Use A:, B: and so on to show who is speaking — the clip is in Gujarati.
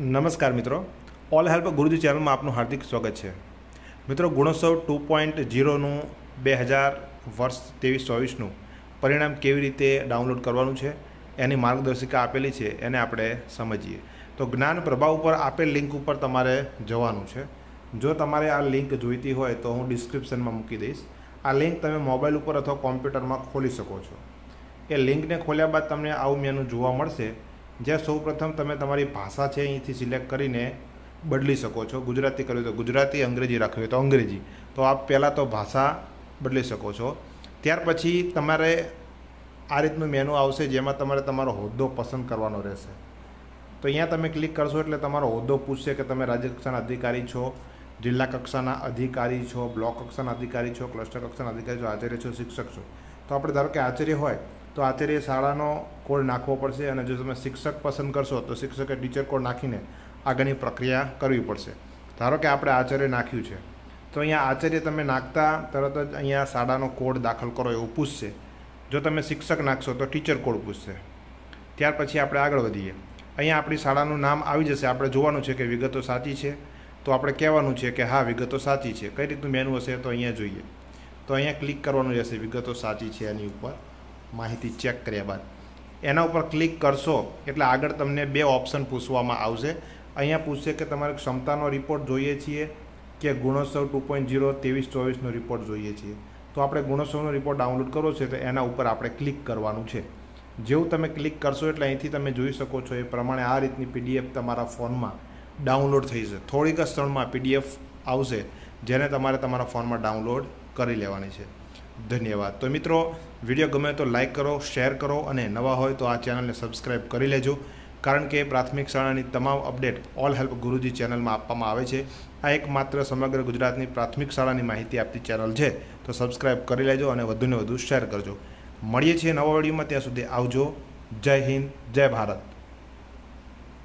A: નમસ્કાર મિત્રો. ઓલ હેલ્પ ગુરુજી ચેનલમાં આપનું હાર્દિક સ્વાગત છે. મિત્રો, ગુણોત્સવ ટુ પોઈન્ટ ઝીરોનું બે હજાર વર્ષ ત્રેવીસ ચોવીસનું પરિણામ કેવી રીતે ડાઉનલોડ કરવાનું છે, એની માર્ગદર્શિકા આપેલી છે, એને આપણે સમજીએ. તો જ્ઞાન પ્રભાવ ઉપર આપેલ લિંક ઉપર તમારે જવાનું છે. જો તમારે આ લિંક જોઈતી હોય તો હું ડિસ્ક્રિપ્શનમાં મૂકી દઈશ. આ લિંક તમે મોબાઈલ ઉપર અથવા કોમ્પ્યુટરમાં ખોલી શકો છો. એ લિંકને ખોલ્યા બાદ તમને આવું મેનુ જોવા મળશે. જ્યાં સૌ પ્રથમ તમે તમારી ભાષા છે અહીંથી સિલેક્ટ કરીને બદલી શકો છો. ગુજરાતી કરવી તો ગુજરાતી, અંગ્રેજી રાખવી તો અંગ્રેજી. તો આપ પહેલાં તો ભાષા બદલી શકો છો. ત્યાર પછી તમારે આ રીતનું મેનુ આવશે જેમાં તમારે તમારો હોદ્દો પસંદ કરવાનો રહેશે. તો અહીંયા તમે ક્લિક કરશો એટલે તમારો હોદ્દો પૂછશે કે તમે રાજ્ય કક્ષાના અધિકારી છો, જિલ્લા કક્ષાના અધિકારી છો, બ્લોક કક્ષાના અધિકારી છો, ક્લસ્ટર કક્ષાના અધિકારી છો, આચાર્ય છો, શિક્ષક છો. તો આપણે ધારો કે આચાર્ય હોય તો આચાર્ય શાળાનો કોડ નાખવો પડશે અને જો તમે શિક્ષક પસંદ કરશો, તો શિક્ષકે ટીચર કોડ નાખીને આગળની પ્રક્રિયા કરવી પડશે. ધારો કે આપણે આચાર્ય નાખ્યું છે. તો અહીંયા આચાર્ય તમે નાખતા તરત જ અહીંયા શાળાનો કોડ દાખલ કરો એવું પૂછશે. જો તમે શિક્ષક નાખશો, તો ટીચર કોડ પૂછશે. ત્યાર પછી આપણે આગળ વધીએ. અહીંયા આપણી શાળાનું નામ આવી જશે. આપણે જોવાનું છે કે વિગતો સાચી છે. તો આપણે કહેવાનું છે કે હા, વિગતો સાચી છે. કઈ રીતનું મેનુ હશે તો અહીંયા જોઈએ. તો અહીંયા ક્લિક કરવાનું રહેશે વિગતો સાચી છે એની ઉપર. માહિતી ચેક કર્યા બાદ. એના ઉપર ક્લિક કરશો એટલે આગળ તમને બે ઓપ્શન પૂછવામાં આવશે. અહીંયા પૂછશે કે તમારે ક્ષમતાનો રિપોર્ટ જોઈએ છીએ કે ગુણોત્સવ ટુ પોઈન્ટ ઝીરો ત્રેવીસ ચોવીસનો રિપોર્ટ જોઈએ છીએ. તો આપણે ગુણોત્સવનો રિપોર્ટ ડાઉનલોડ કરવો છે તો એના ઉપર આપણે ક્લિક કરવાનું છે. જેવું તમે ક્લિક કરશો એટલે અહીંથી તમે જોઈ શકો છો એ પ્રમાણે આ રીતની પીડીએફ તમારા ફોનમાં ડાઉનલોડ થઈ જશે. થોડીક જ ક્ષણમાં પીડીએફ આવશે, જેને તમારે તમારા ફોનમાં ડાઉનલોડ કરી લેવાની છે. ધન્યવાદ. તો મિત્રો, વીડિયો ગમે તો લાઇક કરો શેર કરો અને નવા હોય તો આ ચેનલને સબસ્ક્રાઈબ કરી લેજો. કારણ કે પ્રાથમિક શાળાની તમામ અપડેટ ઓલ હેલ્પ ગુરુજી ચેનલમાં આપવામાં આવે છે. આ એકમાત્ર સમગ્ર ગુજરાતની પ્રાથમિક શાળાની માહિતી આપતી ચેનલ છે. તો સબસ્ક્રાઈબ કરી લેજો અને વધુને વધુ શેર કરજો. મળીએ છીએ નવા વિડીયોમાં. ત્યાં સુધી આવજો. જય હિન્દ, જય ભારત.